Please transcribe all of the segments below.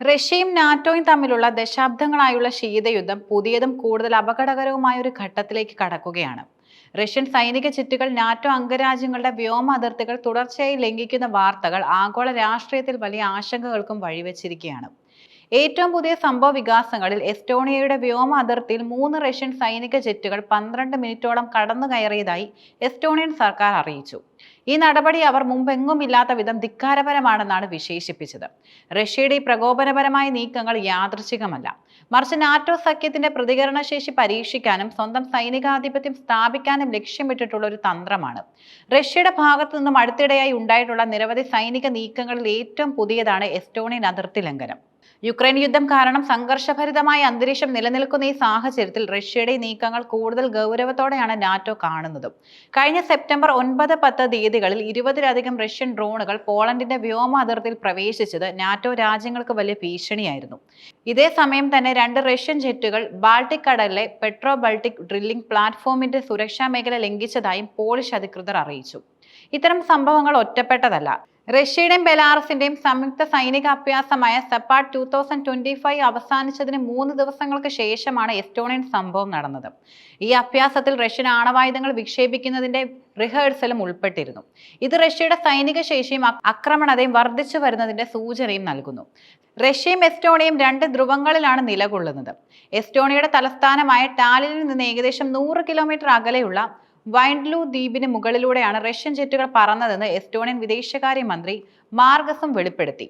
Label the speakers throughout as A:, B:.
A: റഷ്യയും നാറ്റോയും തമ്മിലുള്ള ദശാബ്ദങ്ങളായുള്ള ശീതയുദ്ധം പുതിയതും കൂടുതൽ അപകടകരവുമായ ഒരു ഘട്ടത്തിലേക്ക് കടക്കുകയാണ്. റഷ്യൻ സൈനിക ചിറ്റുകൾ നാറ്റോ അംഗരാജ്യങ്ങളുടെ വ്യോമ അതിർത്തികൾ തുടർച്ചയായി ലംഘിക്കുന്ന വാർത്തകൾ ആഗോള രാഷ്ട്രീയത്തിൽ വലിയ ആശങ്കകൾക്കും വഴിവെച്ചിരിക്കുകയാണ്. ഏറ്റവും പുതിയ സംഭവ വികാസങ്ങളിൽ എസ്റ്റോണിയയുടെ വ്യോമ അതിർത്തിയിൽ മൂന്ന് റഷ്യൻ സൈനിക ജെറ്റുകൾ പന്ത്രണ്ട് മിനിറ്റോളം കടന്നു കയറിയതായി എസ്റ്റോണിയൻ സർക്കാർ അറിയിച്ചു. ഈ നടപടി അവർ മുമ്പെങ്ങും ഇല്ലാത്ത വിധം ധിക്കാരപരമാണെന്നാണ് വിശേഷിപ്പിച്ചത്. റഷ്യയുടെ ഈ പ്രകോപനപരമായ നീക്കങ്ങൾ യാദൃശികമല്ല മറിച്ച് നാറ്റോ സഖ്യത്തിന്റെ പ്രതികരണശേഷി പരീക്ഷിക്കാനും സ്വന്തം സൈനികാധിപത്യം സ്ഥാപിക്കാനും ലക്ഷ്യമിട്ടിട്ടുള്ള ഒരു തന്ത്രമാണ്. റഷ്യയുടെ ഭാഗത്തു നിന്നും അടുത്തിടെയായി ഉണ്ടായിട്ടുള്ള നിരവധി സൈനിക നീക്കങ്ങളിൽ ഏറ്റവും പുതിയതാണ് എസ്റ്റോണിയൻ അതിർത്തി ലംഘനം. യുക്രൈൻ യുദ്ധം കാരണം സംഘർഷഭരിതമായ അന്തരീക്ഷം നിലനിൽക്കുന്ന ഈ സാഹചര്യത്തിൽ റഷ്യയുടെ നീക്കങ്ങൾ കൂടുതൽ ഗൗരവത്തോടെയാണ് നാറ്റോ കാണുന്നതും. കഴിഞ്ഞ സെപ്റ്റംബർ ഒൻപത് പത്ത് തീയതികളിൽ ഇരുപതിലധികം റഷ്യൻ ഡ്രോണുകൾ പോളണ്ടിന്റെ വ്യോമ അതിർത്തിയിൽ പ്രവേശിച്ചത് നാറ്റോ രാജ്യങ്ങൾക്ക് വലിയ ഭീഷണിയായിരുന്നു. ഇതേ സമയം തന്നെ രണ്ട് റഷ്യൻ ജെറ്റുകൾ ബാൾട്ടിക് കടലിലെ പെട്രോ ബൾട്ടിക് ഡ്രില്ലിംഗ് പ്ലാറ്റ്ഫോമിന്റെ സുരക്ഷാ മേഖല ലംഘിച്ചതായും പോളിഷ് അധികൃതർ അറിയിച്ചു. ഇത്തരം സംഭവങ്ങൾ ഒറ്റപ്പെട്ടതല്ല. റഷ്യയുടെയും ബെലാറസിന്റെയും സംയുക്ത സൈനിക അഭ്യാസമായ Zapad two thousand twenty five അവസാനിച്ചതിന് മൂന്ന് ദിവസങ്ങൾക്ക് ശേഷമാണ് എസ്റ്റോണിയൻ സംഭവം നടന്നത്. ഈ അഭ്യാസത്തിൽ റഷ്യൻ ആണവായുധങ്ങൾ വിക്ഷേപിക്കുന്നതിന്റെ റിഹേഴ്സലും ഉൾപ്പെട്ടിരുന്നു. ഇത് റഷ്യയുടെ സൈനിക ശേഷിയും ആക്രമണതയും വർദ്ധിച്ചു വരുന്നതിന്റെ സൂചനയും നൽകുന്നു. റഷ്യയും എസ്റ്റോണിയയും രണ്ട് ധ്രുവങ്ങളിലാണ് നിലകൊള്ളുന്നത്. എസ്റ്റോണിയയുടെ തലസ്ഥാനമായ ടാലിനിൽ നിന്ന് ഏകദേശം നൂറ് കിലോമീറ്റർ അകലെയുള്ള വൈൻഡ്ലു ദ്വീപിന് മുകളിലൂടെയാണ് റഷ്യൻ ജെറ്റുകൾ പറന്നതെന്ന് എസ്റ്റോണിയൻ വിദേശകാര്യമന്ത്രി മാർഗസും വെളിപ്പെടുത്തി.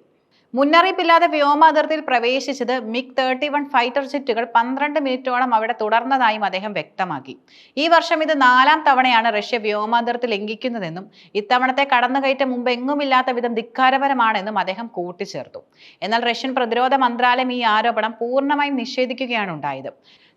A: മുന്നറിയിപ്പില്ലാതെ വ്യോമ അതിർത്തിയിൽ പ്രവേശിച്ചത് മിഗ് തേർട്ടി വൺ ഫൈറ്റർ ജെറ്റുകൾ പന്ത്രണ്ട് മിനിറ്റോളം അവിടെ തുടർന്നതായും അദ്ദേഹം വ്യക്തമാക്കി. ഈ വർഷം ഇത് നാലാം തവണയാണ് റഷ്യ വ്യോമാതിർത്തി ലംഘിക്കുന്നതെന്നും ഇത്തവണത്തെ കടന്നുകയറ്റം മുമ്പ് എങ്ങുമില്ലാത്ത വിധം ധിക്കാരപരമാണെന്നും അദ്ദേഹം കൂട്ടിച്ചേർത്തു. എന്നാൽ റഷ്യൻ പ്രതിരോധ മന്ത്രാലയം ഈ ആരോപണം പൂർണമായും നിഷേധിക്കുകയാണ് ഉണ്ടായത്.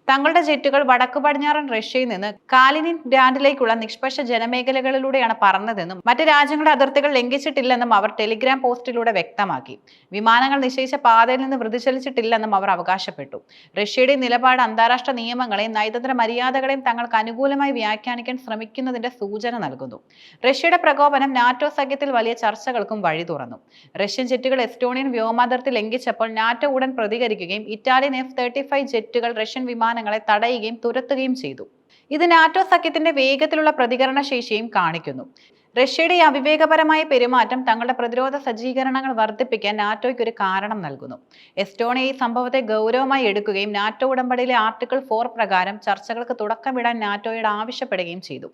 A: തങ്ങളുടെ ജെറ്റുകൾ വടക്കു പടിഞ്ഞാറൻ റഷ്യയിൽ നിന്ന് കാലിനിൻ ഗ്രാൻഡിലേക്കുള്ള നിഷ്പക്ഷ ജനമേഖലകളിലൂടെയാണ് പറന്നതെന്നും മറ്റ് രാജ്യങ്ങളുടെ അതിർത്തികൾ ലംഘിച്ചിട്ടില്ലെന്നും അവർ ടെലിഗ്രാം പോസ്റ്റിലൂടെ വ്യക്തമാക്കി. വിമാനങ്ങൾ നിശ്ചയിച്ച പാതയിൽ നിന്ന് വൃതിചലിച്ചിട്ടില്ലെന്നും അവർ അവകാശപ്പെട്ടു. റഷ്യയുടെ നിലപാട് അന്താരാഷ്ട്ര നിയമങ്ങളെയും നയതന്ത്ര മര്യാദകളെയും തങ്ങൾക്ക് അനുകൂലമായി വ്യാഖ്യാനിക്കാൻ ശ്രമിക്കുന്നതിന്റെ സൂചന നൽകുന്നു. റഷ്യയുടെ പ്രകോപനം നാറ്റോ സഖ്യത്തിൽ വലിയ ചർച്ചകൾക്കും വഴി തുറന്നു. റഷ്യൻ ജെറ്റുകൾ എസ്റ്റോണിയൻ വ്യോമാതിർത്തി ലംഘിച്ചപ്പോൾ നാറ്റോ ഉടൻ പ്രതികരിക്കുകയും ഇറ്റാലിയൻ എഫ് തേർട്ടി ഫൈവ് ജെറ്റുകൾ റഷ്യൻ വിമാനങ്ങളെ തടയുകയും തുരത്തുകയും ചെയ്തു. ഇത് നാറ്റോ സഖ്യത്തിന്റെ വേഗത്തിലുള്ള പ്രതികരണ ശേഷിയും കാണിക്കുന്നു. റഷ്യയുടെ അവിവേകപരമായ പെരുമാറ്റം തങ്ങളുടെ പ്രതിരോധ സജ്ജീകരണങ്ങൾ വർദ്ധിപ്പിക്കാൻ നാറ്റോയ്ക്ക് ഒരു കാരണം നൽകുന്നു. എസ്റ്റോണിയ ഈ സംഭവത്തെ ഗൗരവമായി എടുക്കുകയും നാറ്റോ ഉടമ്പടിയിലെ ആർട്ടിക്കിൾ ഫോർ പ്രകാരം ചർച്ചകൾക്ക് തുടക്കമിടാൻ നാറ്റോയോട് ആവശ്യപ്പെടുകയും ചെയ്തു.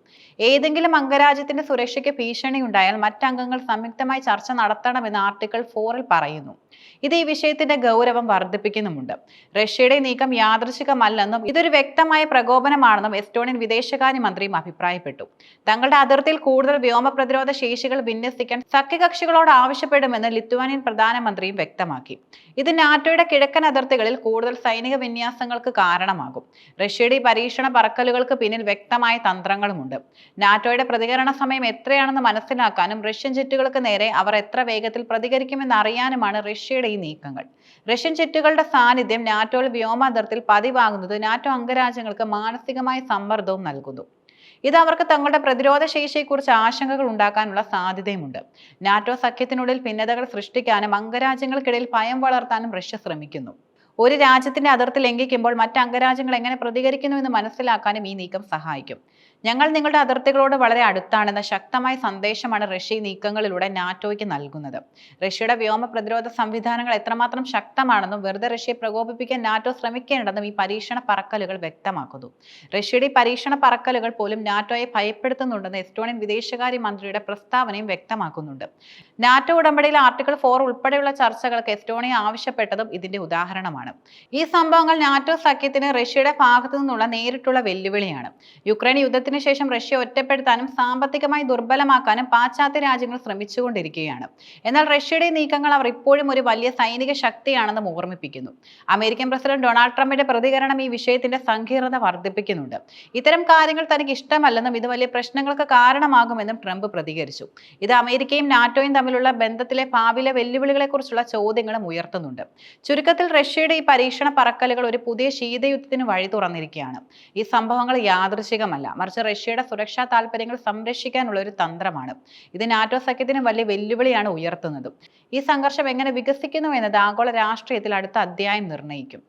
A: ഏതെങ്കിലും അംഗരാജ്യത്തിന്റെ സുരക്ഷയ്ക്ക് ഭീഷണിയുണ്ടായാൽ മറ്റംഗങ്ങൾ സംയുക്തമായി ചർച്ച നടത്തണമെന്ന് ആർട്ടിക്കിൾ ഫോറിൽ പറയുന്നു. ഇത് ഈ വിഷയത്തിന്റെ ഗൗരവം വർദ്ധിപ്പിക്കുന്നുമുണ്ട്. റഷ്യയുടെ നീക്കം യാദൃശികമല്ലെന്നും ഇതൊരു വ്യക്തമായ പ്രകോപനമാണെന്നും എസ്റ്റോണിയൻ വിദേശകാര്യമന്ത്രിയും അഭിപ്രായപ്പെട്ടു. തങ്ങളുടെ അതിർത്തിയിൽ കൂടുതൽ വ്യോമ പ്രതിരോധ ശേഷികൾ വിന്യസിക്കാൻ സഖ്യകക്ഷികളോട് ആവശ്യപ്പെടുമെന്ന് ലിത്വാനിയൻ പ്രധാനമന്ത്രിയും വ്യക്തമാക്കി. ഇത് നാറ്റോയുടെ കിഴക്കൻ അതിർത്തികളിൽ കൂടുതൽ സൈനിക വിന്യാസങ്ങൾക്ക് കാരണമാകും. റഷ്യയുടെ ഈ പരീക്ഷണ പറക്കലുകൾക്ക് പിന്നിൽ വ്യക്തമായ തന്ത്രങ്ങളുമുണ്ട്. നാറ്റോയുടെ പ്രതികരണ സമയം എത്രയാണെന്ന് മനസ്സിലാക്കാനും റഷ്യൻ ജെറ്റുകൾക്ക് നേരെ അവർ എത്ര വേഗത്തിൽ പ്രതികരിക്കുമെന്ന് അറിയാനുമാണ് റഷ്യയുടെ ഈ നീക്കങ്ങൾ. റഷ്യൻ ജെറ്റുകളുടെ സാന്നിധ്യം നാറ്റോയിൽ വ്യോമാതിർത്തിൽ പതിവാകുന്നത് നാറ്റോ അംഗരാജ്യങ്ങൾക്ക് മാനസികമായ സമ്മർദ്ദവും നൽകുന്നു. ഇത് അവർക്ക് തങ്ങളുടെ പ്രതിരോധ ശേഷിയെക്കുറിച്ച് ആശങ്കകൾ ഉണ്ടാക്കാനുള്ള സാധ്യതയുമുണ്ട്. നാറ്റോ സഖ്യത്തിനുള്ളിൽ ഭിന്നതകൾ സൃഷ്ടിക്കാനും അംഗരാജ്യങ്ങൾക്കിടയിൽ ഭയം വളർത്താനും റഷ്യ ശ്രമിക്കുന്നു. ഒരു രാജ്യത്തിന്റെ അതിർത്തി ലംഘിക്കുമ്പോൾ മറ്റ് അംഗരാജ്യങ്ങൾ എങ്ങനെ പ്രതികരിക്കുന്നു എന്ന് മനസ്സിലാക്കാനും ഈ നീക്കം സഹായിക്കും. ഞങ്ങൾ നിങ്ങളുടെ അതിർത്തികളോട് വളരെ അടുത്താണെന്ന ശക്തമായ സന്ദേശമാണ് റഷ്യ ഈ നീക്കങ്ങളിലൂടെ നാറ്റോയ്ക്ക് നൽകുന്നത്. റഷ്യയുടെ വ്യോമ പ്രതിരോധ സംവിധാനങ്ങൾ എത്രമാത്രം ശക്തമാണെന്നും വെറുതെ റഷ്യയെ പ്രകോപിപ്പിക്കാൻ നാറ്റോ ശ്രമിക്കേണ്ടെന്നും ഈ പരീക്ഷണ പറക്കലുകൾ വ്യക്തമാക്കുന്നു. റഷ്യയുടെ പരീക്ഷണ പറക്കലുകൾ പോലും നാറ്റോയെ ഭയപ്പെടുത്തുന്നുണ്ടെന്ന് എസ്റ്റോണിയൻ വിദേശകാര്യ മന്ത്രിയുടെ പ്രസ്താവനയും വ്യക്തമാക്കുന്നുണ്ട്. നാറ്റോ ഉടമ്പടിയിലെ ആർട്ടിക്കിൾ ഫോർ ഉൾപ്പെടെയുള്ള ചർച്ചകൾക്ക് എസ്റ്റോണിയ ആവശ്യപ്പെട്ടതും ഇതിന്റെ ഉദാഹരണമാണ്. ഈ സംഭവങ്ങൾ നാറ്റോ സഖ്യത്തിന് റഷ്യയുടെ ഭാഗത്തു നിന്നുള്ള നേരിട്ടുള്ള വെല്ലുവിളിയാണ്. യുക്രൈൻ യുദ്ധത്തിന് ശേഷം റഷ്യ ഒറ്റപ്പെടുത്താനും സാമ്പത്തികമായി ദുർബലമാക്കാനും പാശ്ചാത്യ രാജ്യങ്ങൾ ശ്രമിച്ചുകൊണ്ടിരിക്കുകയാണ്. എന്നാൽ റഷ്യയുടെ നീക്കങ്ങൾ അവർ ഇപ്പോഴും ഒരു വലിയ സൈനിക ശക്തിയാണെന്നും ഓർമ്മിപ്പിക്കുന്നു. അമേരിക്കൻ പ്രസിഡന്റ് ഡൊണാൾഡ് ട്രംപിന്റെ പ്രതികരണം ഈ വിഷയത്തിന്റെ സങ്കീർണത വർദ്ധിപ്പിക്കുന്നുണ്ട്. ഇത്തരം കാര്യങ്ങൾ തനിക്ക് ഇഷ്ടമല്ലെന്നും ഇത് വലിയ പ്രശ്നങ്ങൾക്ക് കാരണമാകുമെന്നും ട്രംപ് പ്രതികരിച്ചു. ഇത് അമേരിക്കയും നാറ്റോയും തമ്മിലുള്ള ബന്ധത്തിലെ ഭാവിയിലെ വെല്ലുവിളികളെക്കുറിച്ചുള്ള ചോദ്യങ്ങളും ഉയർത്തുന്നുണ്ട്. ചുരുക്കത്തിൽ റഷ്യയുടെ ഈ പരീക്ഷണ പറക്കലുകൾ ഒരു പുതിയ ശീതയുദ്ധത്തിന് വഴി തുറന്നിരിക്കുകയാണ്. ഈ സംഭവങ്ങൾ യാദൃശികമല്ല. മറിച്ച് റഷ്യയുടെ സുരക്ഷാ താല്പര്യങ്ങൾ സംരക്ഷിക്കാനുള്ള ഒരു തന്ത്രമാണ്. ഇത് നാറ്റോ സഖ്യത്തിന് വലിയ വെല്ലുവിളിയാണ് ഉയർത്തുന്നത്. ഈ സംഘർഷം എങ്ങനെ വികസിക്കുന്നു എന്നത് ആഗോള രാഷ്ട്രീയത്തിൽ അടുത്ത അധ്യായം നിർണയിക്കും